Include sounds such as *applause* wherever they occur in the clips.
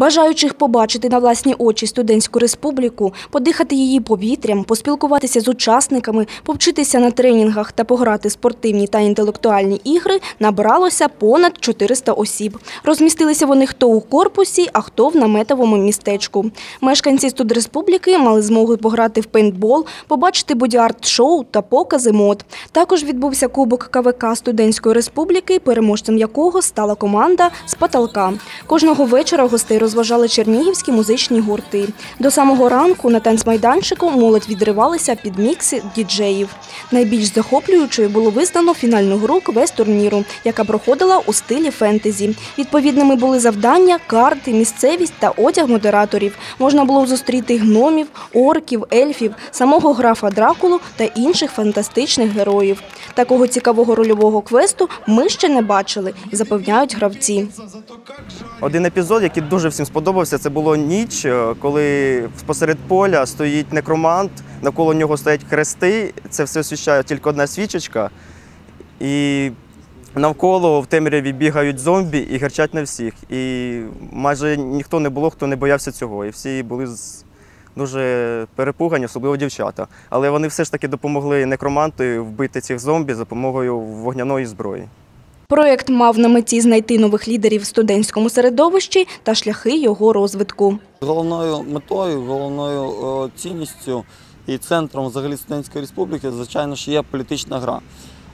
Бажаючих побачити на власні очі студентську республіку, подихати її повітрям, поспілкуватися з учасниками, повчитися на тренінгах та пограти спортивні та інтелектуальні ігри набралося понад 400 осіб. Розмістилися вони хто у корпусі, а хто в наметовому містечку. Мешканці студреспубліки мали змогу пограти в пейнтбол, побачити боді-арт-шоу та покази мод. Також відбувся кубок КВК студентської республіки, переможцем якого стала команда з потолка. Кожного вечора гостей розважали чернігівські музичні гурти. До самого ранку на танцмайданчику молодь відривалася під мікси діджеїв. Найбільш захоплюючою було визнано фінальну гру квест-турніру, яка проходила у стилі фентезі. Відповідними були завдання, карти, місцевість та одяг модераторів. Можна було зустріти гномів, орків, ельфів, самого графа Дракулу та інших фантастичних героїв. Такого цікавого рольового квесту ми ще не бачили, запевняють гравці. Один епізод, який дуже всім сподобався, це було ніч, е, коли посеред поля стоїть некромант, навколо нього стоять хрести, це все освіщає тільки одна свічечка. І навколо в темряві бігають зомбі і гарчать на всіх. І майже ніхто не було, хто не боявся цього. І всі були дуже перепугані, особливо дівчата. Але вони все ж таки допомогли некроманту вбити цих зомбі за допомогою вогняної зброї. Проєкт мав на меті знайти нових лідерів в студентському середовищі та шляхи його розвитку. Головною метою, головною е, цінністю і центром взагалі студентської республіки, звичайно, що є політична гра.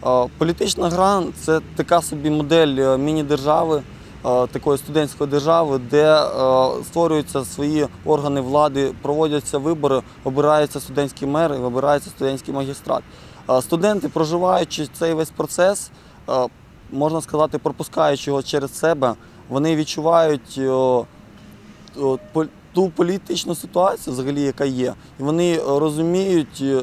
Е, Політична гра це така собі модель е, міні-держави, такої студентської держави, де створюються свої органи влади, проводяться вибори, обираються студентські мери, вибирається студентський магістрат. Студенти, проживаючи цей весь процес, можна сказати, пропускаючи його через себе, вони відчувають е, от, ту політичну ситуацію, взагалі, яка є, і вони розуміють е,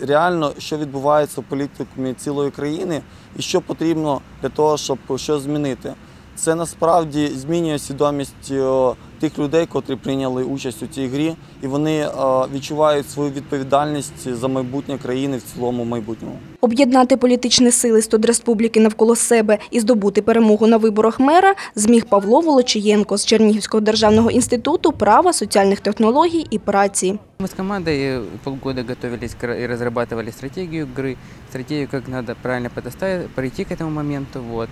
реально, що відбувається в політикумі цілої країни і що потрібно для того, щоб щось змінити. Це насправді змінює свідомість е, тих людей, котрі прийняли участь у цій грі, і вони е, відчувають свою відповідальність за майбутнє країни в цілому майбутньому. Об'єднати політичні сили студреспубліки навколо себе і здобути перемогу на виборах мера зміг Павло Волочієнко з Чернігівського державного інституту права, соціальних технологій і праці. Мы с командой э, полгода готовились к ра- и разрабатывали стратегию игры, стратегию, как надо правильно подоставить, прийти к этому моменту. Вот.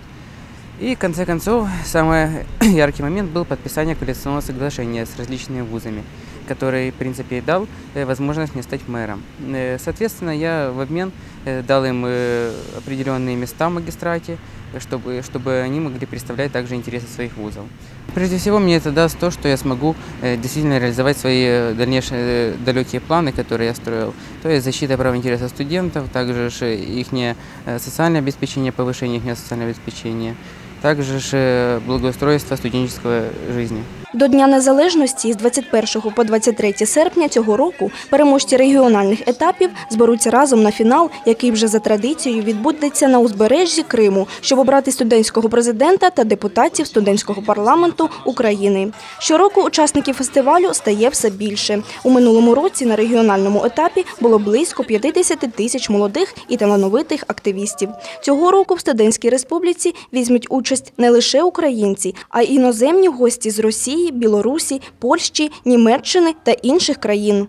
И в конце концов, самый *coughs* яркий момент был подписание коалиционного соглашения с различными вузами, который, в принципе, и дал э, возможность мне стать мэром. Э, Соответственно, я в обмен э, дал им определенные места в магистрате, чтобы, чтобы они могли представлять также интересы своих вузов. Прежде всего, мне это даст то, что я смогу действительно реализовать свои дальнейшие далекие планы, которые я строил. То есть защита прав интересов студентов, также их социальное обеспечение, повышение их социального обеспечения, также же благоустройство студенческой жизни. До Дня Незалежності з 21 по 23 серпня цього року переможці регіональних етапів зберуться разом на фінал, який вже за традицією відбудеться на узбережжі Криму, щоб обрати студентського президента та депутатів студентського парламенту України. Щороку учасників фестивалю стає все більше. У минулому році на регіональному етапі було близько 50 тисяч молодих і талановитих активістів. Цього року в студентській республіці візьмуть участь не лише українці, а й іноземні гості з Росії, Білорусі, Польщі, Німеччини та інших країн.